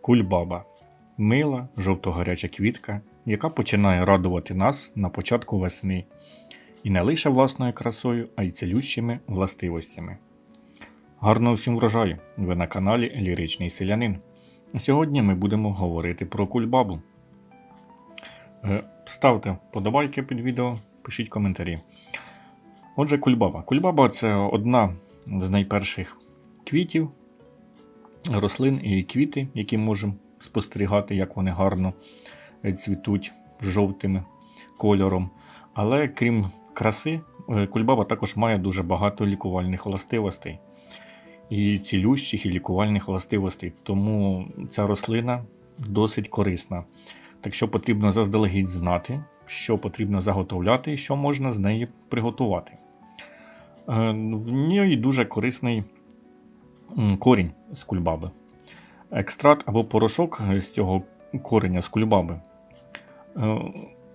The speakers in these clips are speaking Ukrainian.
Кульбаба мила, жовто-гаряча квітка, яка починає радувати нас на початку весни, і не лише власною красою, а й цілющими властивостями. Гарного всім врожаю! Ви на каналі Ліричний Селянин. Сьогодні ми будемо говорити про кульбабу. Е, Ставте подобайки під відео, пишіть коментарі. Отже, кульбаба. Кульбаба це одна з найперших квітів, рослин і квіти, які можемо спостерігати, як вони гарно е, цвітуть жовтим кольором. Але крім краси, е, кульбаба також має дуже багато лікувальних властивостей. І цілющих, і лікувальних властивостей. Тому ця рослина досить корисна. Так що потрібно заздалегідь знати, що потрібно заготовляти і що можна з неї приготувати. Е, В ній дуже корисний корінь з кульбаби. Екстракт або порошок з цього кореня з кульбаби е,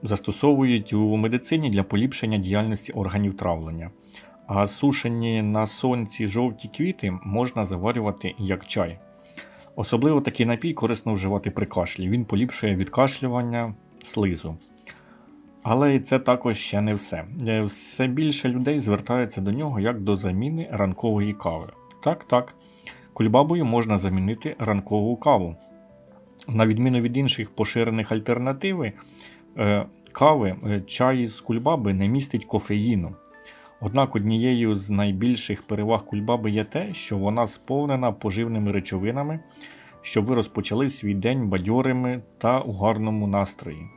застосовують у медицині для поліпшення діяльності органів травлення. А сушені на сонці жовті квіти можна заварювати як чай. Особливо такий напій корисно вживати при кашлі. Він поліпшує відкашлювання слизу. Але це також ще не все. Е, Все більше людей звертаються до нього як до заміни ранкової кави. Так, так, кульбабою можна замінити ранкову каву. На відміну від інших поширених альтернативи, е, кави, е, чай з кульбаби не містить кофеїну. Однак однією з найбільших переваг кульбаби є те, що вона сповнена поживними речовинами, щоб ви розпочали свій день бадьорими та у гарному настрої.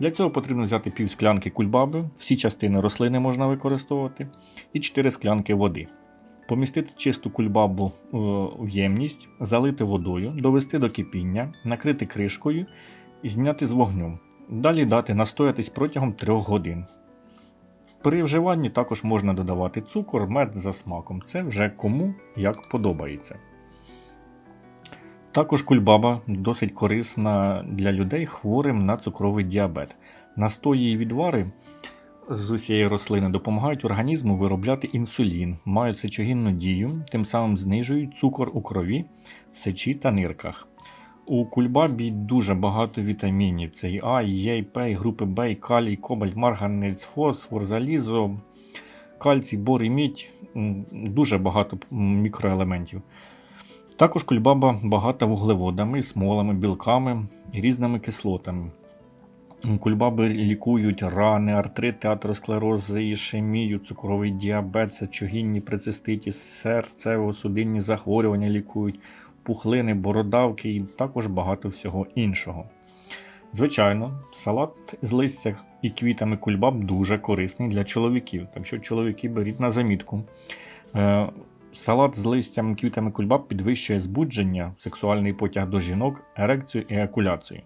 Для цього потрібно взяти пів склянки кульбаби, всі частини рослини можна використовувати, і 4 склянки води. Помістити чисту кульбабу е, в ємність, залити водою, довести до кипіння, накрити кришкою і зняти з вогню. Далі дати настоятись протягом 3 годин. При вживанні також можна додавати цукор, мед за смаком. Це вже кому як подобається. Також кульбаба досить корисна для людей хворим на цукровий діабет. Настої і відвари з усієї рослини допомагають організму виробляти інсулін, мають сечогінну дію, тим самим знижують цукор у крові, сечі та нирках. У кульбабі дуже багато вітамінів: це і А, і Е, і П, і групи Б, і калій, кобальт, марганець, фосфор, залізо, кальцій, бор і мідь. Дуже багато мікроелементів. Також кульбаба багата вуглеводами, смолами, білками і різними кислотами. Кульбаби лікують рани, артрити, атеросклерози, ішемію, цукровий діабет, сечогінні прециститі, серцево-судинні захворювання лікують, пухлини, бородавки і також багато всього іншого. Звичайно, салат з листя і квітами кульбаб дуже корисний для чоловіків, так що чоловіки беріть на замітку. Е, Салат з листям квітами кульбаб підвищує збудження, сексуальний потяг до жінок, ерекцію і еякуляцію.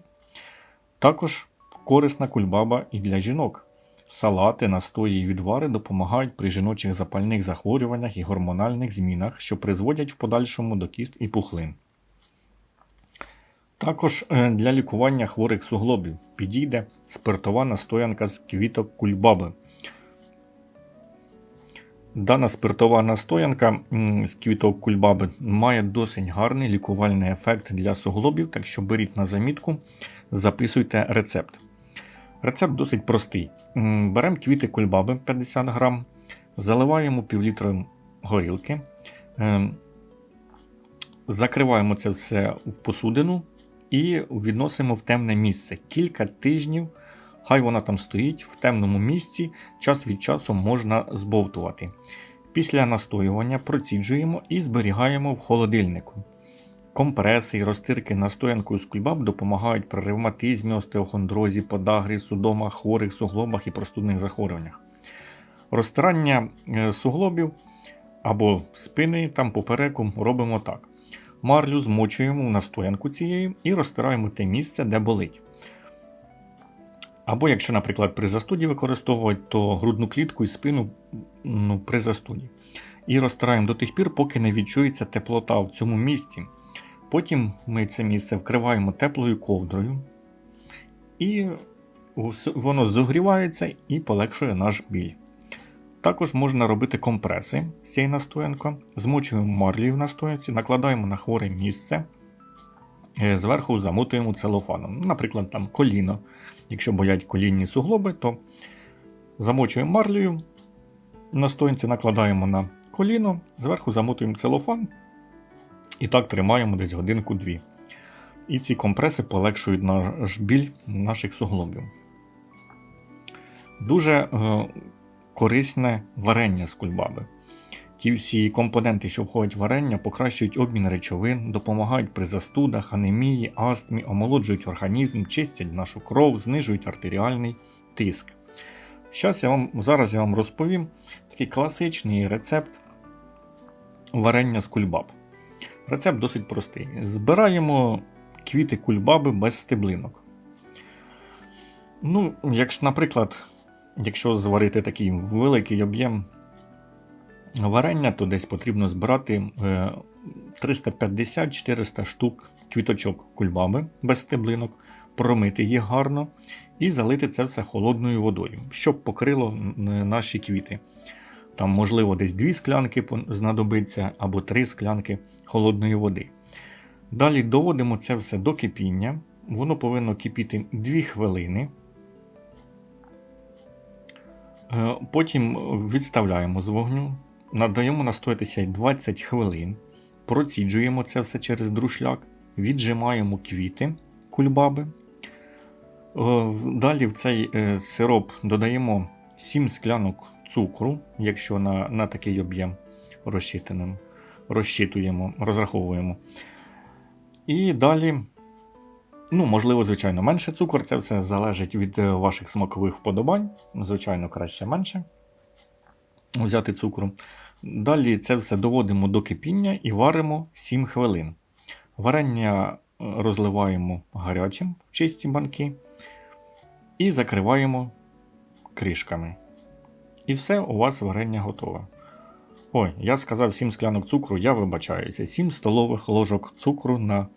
Також корисна кульбаба і для жінок. Салати, настої і відвари допомагають при жіночих запальних захворюваннях і гормональних змінах, що призводять в подальшому до кіст і пухлин. Також е, для лікування хворих суглобів підійде спиртова настоянка з квіток кульбаби. Дана спиртова настоянка з квіток кульбаби має досить гарний лікувальний ефект для суглобів, так що беріть на замітку, записуйте рецепт. Рецепт досить простий. Беремо квіти кульбаби 50 грам, заливаємо півлітра горілки, ем, закриваємо це все в посудину і відносимо в темне місце. Кілька тижнів. Хай вона там стоїть в темному місці, час від часу можна збовтувати. Після настоювання проціджуємо і зберігаємо в холодильнику. Компреси і розтирки настоянкою з кульбаб допомагають при ревматизмі, остеохондрозі, подагрі, судомах, хворих суглобах і простудних захворюваннях. Розтирання е, суглобів або спини там попереку робимо так. Марлю змочуємо в настоянку цією і розтираємо те місце, де болить. Або, якщо, наприклад, при застуді використовувати, то грудну клітку і спину ну, при застуді. І розтираємо до тих пір, поки не відчується теплота в цьому місці. Потім ми це місце вкриваємо теплою ковдрою, і воно зогрівається і полегшує наш біль. Також можна робити компреси з цієї настоянки, змочуємо марлію в настоянці, накладаємо на хворе місце е, зверху замотуємо целофаном. Наприклад, там коліно. Якщо болять колінні суглоби, то замочуємо марлею, на стоїнці накладаємо на коліно, зверху замотуємо целофан і так тримаємо десь годинку-дві. І ці компреси полегшують наш біль наших суглобів. Дуже е, корисне варення з кульбаби. Ті всі компоненти, що входять в варення, покращують обмін речовин, допомагають при застудах, анемії, астмі, омолоджують організм, чистять нашу кров, знижують артеріальний тиск. Щас я вам, зараз я вам розповім такий класичний рецепт варення з кульбаб. Рецепт досить простий. Збираємо квіти кульбаби без стеблинок. Ну, якщо, наприклад, якщо зварити такий великий об'єм варення, то десь потрібно збирати 350-400 штук квіточок кульбаби без стеблинок, промити їх гарно і залити це все холодною водою, щоб покрило наші квіти. Там, можливо, десь 2 склянки знадобиться або 3 склянки холодної води. Далі доводимо це все до кипіння. Воно повинно кипіти 2 хвилини. Е, потім відставляємо з вогню, надаємо настоятися 20 хвилин, проціджуємо це все через друшляк, віджимаємо квіти кульбаби. Е, далі в цей е, сироп додаємо 7 склянок цукру, якщо на на такий об'єм розчитуємо, розраховуємо. І далі, ну, можливо, звичайно, менше цукор, це все залежить від е, ваших смакових вподобань. Звичайно, краще менше взяти цукру. Далі це все доводимо до кипіння і варимо 7 хвилин. Варення е, розливаємо гарячим в чисті банки і закриваємо кришками. І все, у вас варення готове. Ой, я сказав 7 склянок цукру, я вибачаюся. 7 столових ложок цукру на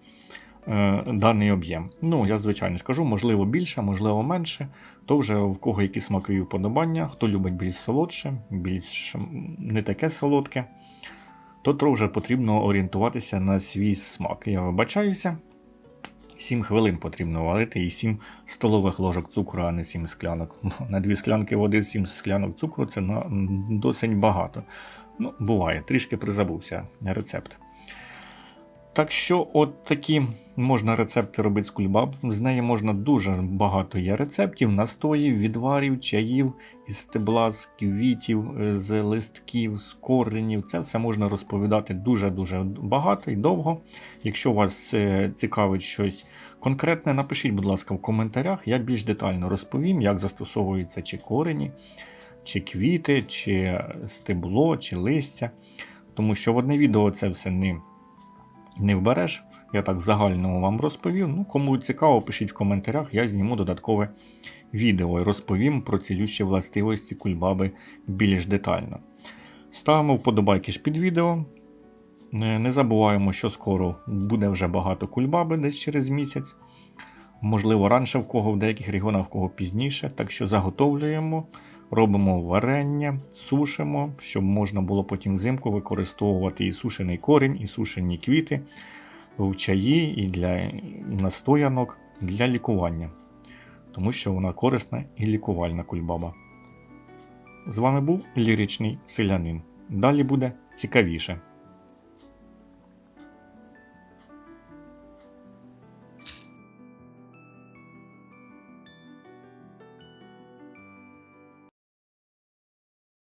е, даний об'єм. Ну, я, звичайно ж кажу, можливо більше, можливо менше. То вже в кого які смакові вподобання, хто любить більш солодше, більш не таке солодке, то вже потрібно орієнтуватися на свій смак. Я вибачаюся. 7 хвилин потрібно варити і 7 столових ложок цукру, а не 7 склянок. На 2 склянки води 7 склянок цукру це досить багато. Ну, буває, трішки призабувся рецепт. Так що, от такі можна рецепти робити з кульбаб. З неї можна дуже багато є рецептів, настоїв, відварів, чаїв, із стебла, з квітів, з листків, з коренів. Це все можна розповідати дуже-дуже багато і довго. Якщо вас е, цікавить щось конкретне, напишіть, будь ласка, в коментарях. Я більш детально розповім, як застосовуються чи корені, чи квіти, чи стебло, чи листя. Тому що в одне відео це все не не вбереш. Я так загально вам розповів. Ну, Кому цікаво, пишіть в коментарях, я зніму додаткове відео і розповім про цілющі властивості кульбаби більш детально. Ставимо вподобайки ж під відео. Не забуваємо, що скоро буде вже багато кульбаби десь через місяць. Можливо, раніше в кого в деяких регіонах в кого пізніше. Так що заготовлюємо, робимо варення, сушимо, щоб можна було потім взимку використовувати і сушений корінь, і сушені квіти в чаї, і для настоянок для лікування. Тому що вона корисна і лікувальна кульбаба. З вами був ліричний селянин. Далі буде цікавіше.